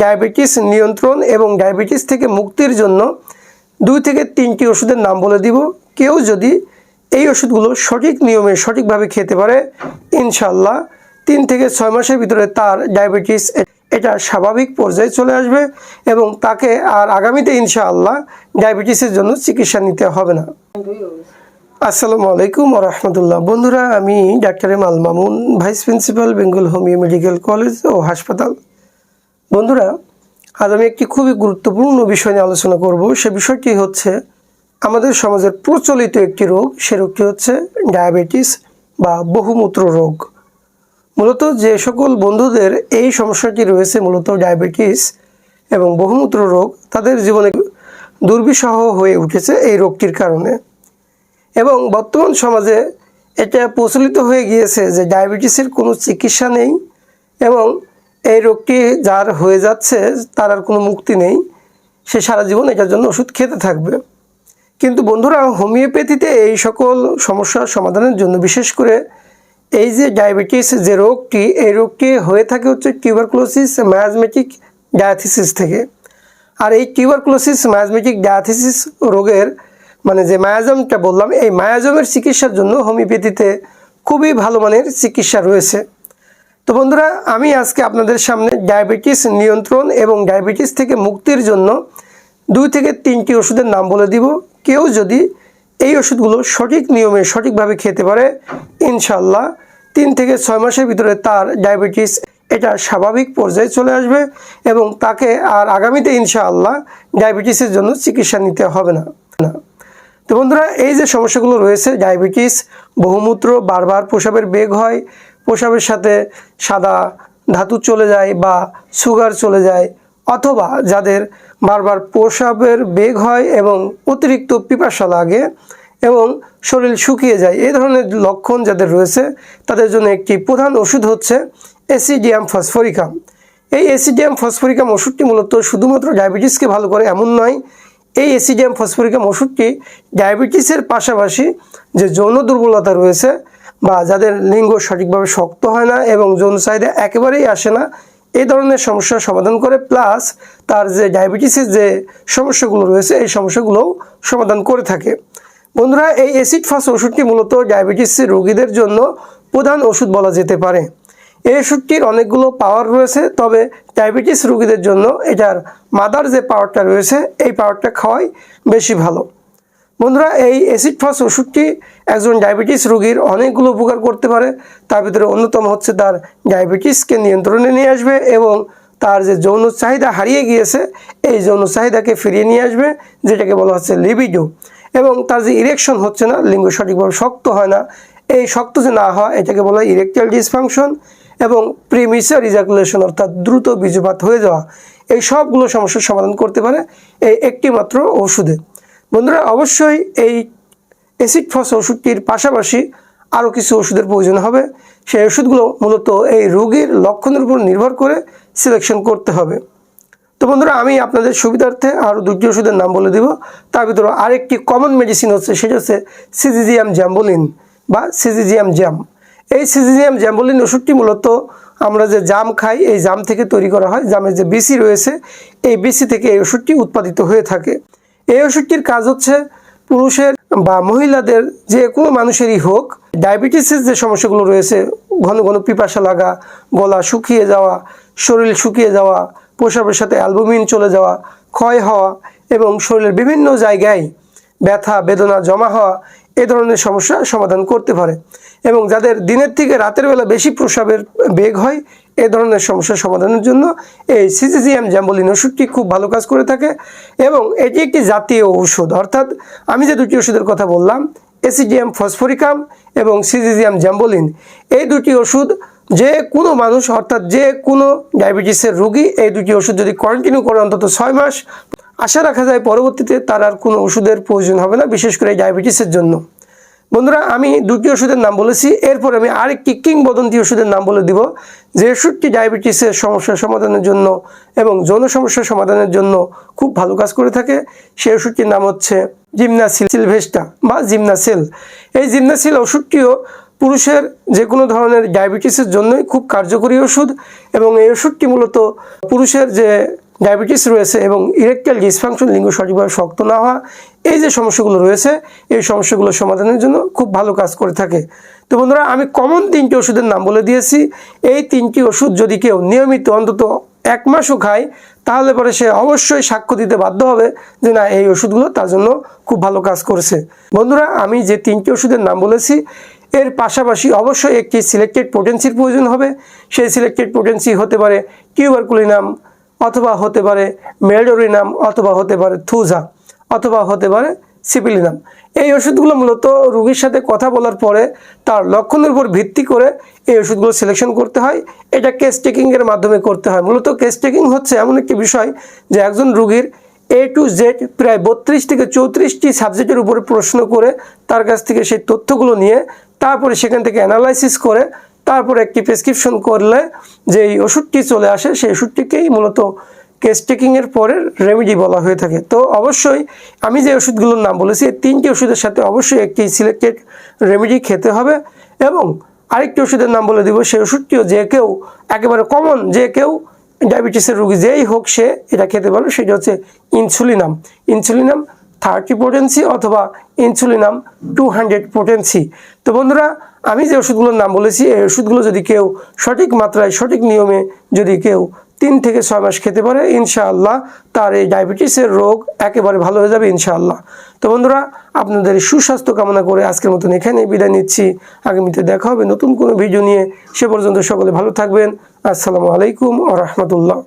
Diabetes নিয়ন্ত্রণ এবং diabetes থেকে মুক্তির জন্য দুই থেকে তিনটি ওষুধের নাম বলে দিব। কেউ যদি এই ওষুধগুলো সঠিক নিয়মে সঠিকভাবে খেতে পারে ইনশাল্লাহ তিন থেকে ছয় মাসের ভিতরে তার ডায়াবেটিস এটা স্বাভাবিক পর্যায়ে চলে আসবে এবং তাকে আর আগামীতে ইনশাআল্লাহ ডায়াবেটিসের জন্য চিকিৎসা নিতে হবে না। আসসালামু আলাইকুম রহমতুল্লাহ বন্ধুরা, আমি doctor M Al Mamun, vice principal, Bengal homeo medical college ও হাসপাতাল। বন্ধুরা, আজ আমি একটি খুবই গুরুত্বপূর্ণ বিষয় নিয়ে আলোচনা করব। সে বিষয়টি হচ্ছে, আমাদের সমাজের প্রচলিত একটি রোগ, সে রোগটি হচ্ছে ডায়াবেটিস বা বহুমূত্র রোগ। মূলত যে সকল বন্ধুদের এই সমস্যাটি রয়েছে, মূলত ডায়াবেটিস এবং বহুমূত্র রোগ, তাদের জীবনে দুর্বিষহ হয়ে উঠেছে এই রোগটির কারণে। এবং বর্তমান সমাজে এটা প্রচলিত হয়ে গিয়েছে যে ডায়াবেটিসের কোনো চিকিৎসা নেই এবং এই রোগটি যার হয়ে যাচ্ছে, তার আর কোনো মুক্তি নেই। সে সারা জীবন এটার জন্য ওষুধ খেতে থাকবে। কিন্তু বন্ধুরা, হোমিওপ্যাথিতে এই সকল সমস্যার সমাধানের জন্য বিশেষ করে এই যে ডায়াবেটিস যে রোগটি, এই রোগটি হয়ে থাকে হচ্ছে টিউবারক্লোসিস ম্যাজমেটিক ডায়াথিসিস থেকে। আর এই টিউবারক্লোসিস ম্যাজমেটিক ডায়াথিসিস রোগের মানে যে মায়াজমটা বললাম, এই মায়াজমের চিকিৎসার জন্য হোমিওপ্যাথিতে খুবই ভালো মানের চিকিৎসা রয়েছে। তো বন্ধুরা, আমি আজকে আপনাদের সামনে ডায়াবেটিস নিয়ন্ত্রণ এবং ডায়াবেটিস থেকে মুক্তির জন্য দুই থেকে তিনটি ওষুধের নাম বলে দিব। কেউ যদি এই ওষুধগুলো সঠিক নিয়মে সঠিকভাবে খেতে পারে ইনশাল্লাহ তিন থেকে ছয় মাসের ভিতরে তার ডায়াবেটিস এটা স্বাভাবিক পর্যায়ে চলে আসবে এবং তাকে আর আগামীতে ইনশাআল্লাহ ডায়াবেটিসের জন্য চিকিৎসা নিতে হবে না না। তো বন্ধুরা, এই যে সমস্যাগুলো রয়েছে, ডায়াবেটিস, বহুমূত্র, বারবার প্রসাবের বেগ হয় প্রসাবের সাথে সাদা ধাতু চলে যায় বা সুগার চলে যায় অথবা যাদের বারবার প্রসাবের বেগ হয় এবং অতিরিক্ত পিপাসা লাগে এবং শরীর শুকিয়ে যায় এই ধরনের লক্ষণ যাদের রয়েছে, তাদের জন্য একটি প্রধান ওষুধ হচ্ছে অ্যাসিডিয়াম ফসফরিকাম। এই অ্যাসিডিয়াম ফসফরিকাম ওষুধটি মূলত শুধুমাত্র ডায়াবেটিসকে ভালো করে এমন নয়, এই অ্যাসিডিয়াম ফসফরিকাম ওষুধটি ডায়াবেটিসের পাশাপাশি যে যৌন দুর্বলতা রয়েছে বা যাদের লিঙ্গ সঠিকভাবে শক্ত হয় না এবং যৌন চাহিদা একেবারেই আসে না, এই ধরনের সমস্যার সমাধান করে প্লাস তার যে ডায়াবেটিসের যে সমস্যাগুলো রয়েছে, এই সমস্যাগুলোও সমাধান করে থাকে। বন্ধুরা, এই অ্যাসিড ফাস ওষুধটি মূলত ডায়াবেটিসের রোগীদের জন্য প্রধান ওষুধ বলা যেতে পারে। এই ওষুধটির অনেকগুলো পাওয়ার রয়েছে, তবে ডায়াবেটিস রোগীদের জন্য এটার মাদার যে পাওয়ারটা রয়েছে, এই পাওয়ারটা খাওয়াই বেশি ভালো। বন্ধুরা, এই অ্যাসিড ফাস ওষুধটি একজন ডায়াবেটিস রোগীর অনেকগুলো উপকার করতে পারে। তার ভিতরে অন্যতম হচ্ছে তার ডায়াবেটিসকে নিয়ন্ত্রণে নিয়ে আসবে এবং তার যে যৌন চাহিদা হারিয়ে গিয়েছে, এই যৌন চাহিদাকে ফিরিয়ে নিয়ে আসবে, যেটাকে বলা হচ্ছে লিবিডো এবং তার যে ইরেকশন হচ্ছে না, লিঙ্গ সঠিকভাবে শক্ত হয় না। এই শক্ত যে না হয় এটাকে বলা হয় ইরেকটাইল ডিসফাংশন এবং প্রিমিসার ইজাকুলেশন অর্থাৎ দ্রুত বীজপাত হয়ে যাওয়া। এই সবগুলো সমস্যার সমাধান করতে পারে এই একটি মাত্র ওষুধে। বন্ধুরা, অবশ্যই এই অ্যাসিড ফস ওষুধটির পাশাপাশি আরও কিছু ওষুধের প্রয়োজন হবে। সেই ওষুধগুলো মূলত এই রোগীর লক্ষণের উপর নির্ভর করে সিলেকশন করতে হবে। তো বন্ধুরা, আমি আপনাদের সুবিধার্থে আরও দুটি ওষুধের নাম বলে দেব। তার ভিতরে আরেকটি কমন মেডিসিন হচ্ছে, সেটা হচ্ছে সিজিজিয়াম জ্যাম্বোলিন বা সিজিজিয়াম জ্যাম এই সিজিজিয়াম জ্যাম্বোলিন ওষুধটি মূলত আমরা যে জাম খাই, এই জাম থেকে তৈরি করা হয়। জামের যে বিসি রয়েছে, এই বিসি থেকে এই ওষুধটি উৎপাদিত হয়ে থাকে। এই ওষুধটির কাজ হচ্ছে পুরুষের বা মহিলাদের যে কোনো মানুষেরই হোক, ডায়াবেটিসের যে সমস্যাগুলো রয়েছে, ঘন ঘন পিপাসা লাগা, গলা শুকিয়ে যাওয়া, শরীর শুকিয়ে যাওয়া, প্রসাবের সাথে অ্যালবুমিন চলে যাওয়া, ক্ষয় হওয়া এবং শরীরের বিভিন্ন জায়গায় ব্যথা, বেদনা জমা হওয়া, এ ধরনের সমস্যা সমাধান করতে পারে। এবং যাদের দিনের থেকে রাতের বেলা বেশি প্রসাবের বেগ হয়, এ ধরনের সমস্যার সমাধানের জন্য এই সিজিজিএম জ্যাম্বলিন ওষুধটি খুব ভালো কাজ করে থাকে এবং এটি একটি জাতীয় ঔষধ অর্থাৎ আমি যে দুটি ওষুধের কথা বললাম, এসিডিএম ফসফরিকাম এবং সিজিজিএম জ্যাম্বলিন, এই দুটি ওষুধ যে কোনো মানুষ, অর্থাৎ যে কোনো ডায়াবেটিসের রোগী এই দুটি ওষুধ যদি কন্টিনিউ করে অন্তত ছয় মাস, আশা রাখা যায় পরবর্তীতে তার আর কোনো ওষুধের প্রয়োজন হবে না, বিশেষ করে ডায়াবেটিসের জন্য। বন্ধুরা, আমি দুটি ওষুধের নাম বলেছি, এরপর আমি আরেকটি কিংবদন্তি ওষুধের নাম বলে দিব, যে ওষুধটি ডায়াবেটিসের সমস্যা সমাধানের জন্য এবং যৌন সমস্যা সমাধানের জন্য খুব ভালো কাজ করে থাকে। সেই ওষুধটির নাম হচ্ছে জিমনাসিল সিলভেস্টা বা জিমনাসেল। এই জিমনাসিল ওষুধটিও পুরুষের যে কোনো ধরনের ডায়াবেটিসের জন্যই খুব কার্যকরী ওষুধ এবং এই ওষুধটি মূলত পুরুষের যে ডায়াবেটিস রয়েছে এবং ইরেকটাইল ডিসফাংশন লিঙ্গ সঠিকভাবে শক্ত না হওয়া, এই যে সমস্যাগুলো রয়েছে, এই সমস্যাগুলো সমাধানের জন্য খুব ভালো কাজ করে থাকে। তো বন্ধুরা, আমি কমন তিনটি ওষুধের নাম বলে দিয়েছি। এই তিনটি ওষুধ যদি কেউ নিয়মিত অন্তত এক মাসও খায়, তাহলে পরে সে অবশ্যই সাক্ষ্য দিতে বাধ্য হবে যে না, এই ওষুধগুলো তার জন্য খুব ভালো কাজ করেছে। বন্ধুরা, আমি যে তিনটি ওষুধের নাম বলেছি, এর পাশাপাশি অবশ্যই একটি সিলেক্টেড পোটেন্সির প্রয়োজন হবে। সেই সিলেক্টেড পোটেন্সি হতে পারে কিউবারকুলিনাম অথবা হতে পারে মেডোরিনাম অথবা হতে পারে থুজা অথবা হতে পারে সিপিলিনাম। এই ওষুধগুলো মূলত রুগীর সাথে কথা বলার পরে তার লক্ষণের উপর ভিত্তি করে এই ওষুধগুলো সিলেকশন করতে হয়। এটা কেস টেকিংয়ের মাধ্যমে করতে হয়। মূলত কেস টেকিং হচ্ছে এমন একটি বিষয় যে একজন রুগীর এ টু জেড প্রায় বত্রিশ থেকে চৌত্রিশটি সাবজেক্টের উপরে প্রশ্ন করে তার কাছ থেকে সেই তথ্যগুলো নিয়ে তারপরে সেখান থেকে অ্যানালাইসিস করে তারপরে একটি প্রেসক্রিপশন করলে যে এই ওষুধটি চলে আসে, সেই ওষুধটিকেই মূলত কেস টেকিংয়ের পরের রেমেডি বলা হয়ে থাকে। তো অবশ্যই আমি যে ওষুধগুলোর নাম বলেছি, এই তিনটি ওষুধের সাথে অবশ্যই একটি সিলেক্টেড রেমেডি খেতে হবে এবং আরেকটি ওষুধের নাম বলে দিব, সেই ওষুধটিও যে কেউ, একেবারে কমন যে কেউ ডায়াবেটিসের রোগী যেই হোক সে এটা খেতে পারবে, সেটা হচ্ছে ইনসুলিনাম ইনসুলিনাম থার্টি পোটেন্সি অথবা ইনসুলিনাম টু হান্ড্রেড পোটেন্সি তো বন্ধুরা, আমি যে ওষুধগুলোর নাম বলেছি, এই ওষুধগুলো যদি কেউ সঠিক মাত্রায়, সঠিক নিয়মে যদি কেউ তিন থেকে ছয় মাস খেতে পারে, ইনশাআল্লাহ তার এই ডায়াবেটিসের রোগ একেবারে ভালো হয়ে যাবে, ইনশাআল্লাহ। তো বন্ধুরা, আপনাদের সুস্বাস্থ্য কামনা করে আজকের মতন এখানে বিদায় নিচ্ছি। আগামীতে দেখা হবে নতুন কোনো ভিডিও নিয়ে। সে পর্যন্ত সকলে ভালো থাকবেন। আসসালামু আলাইকুম ও রহমতুল্লাহ।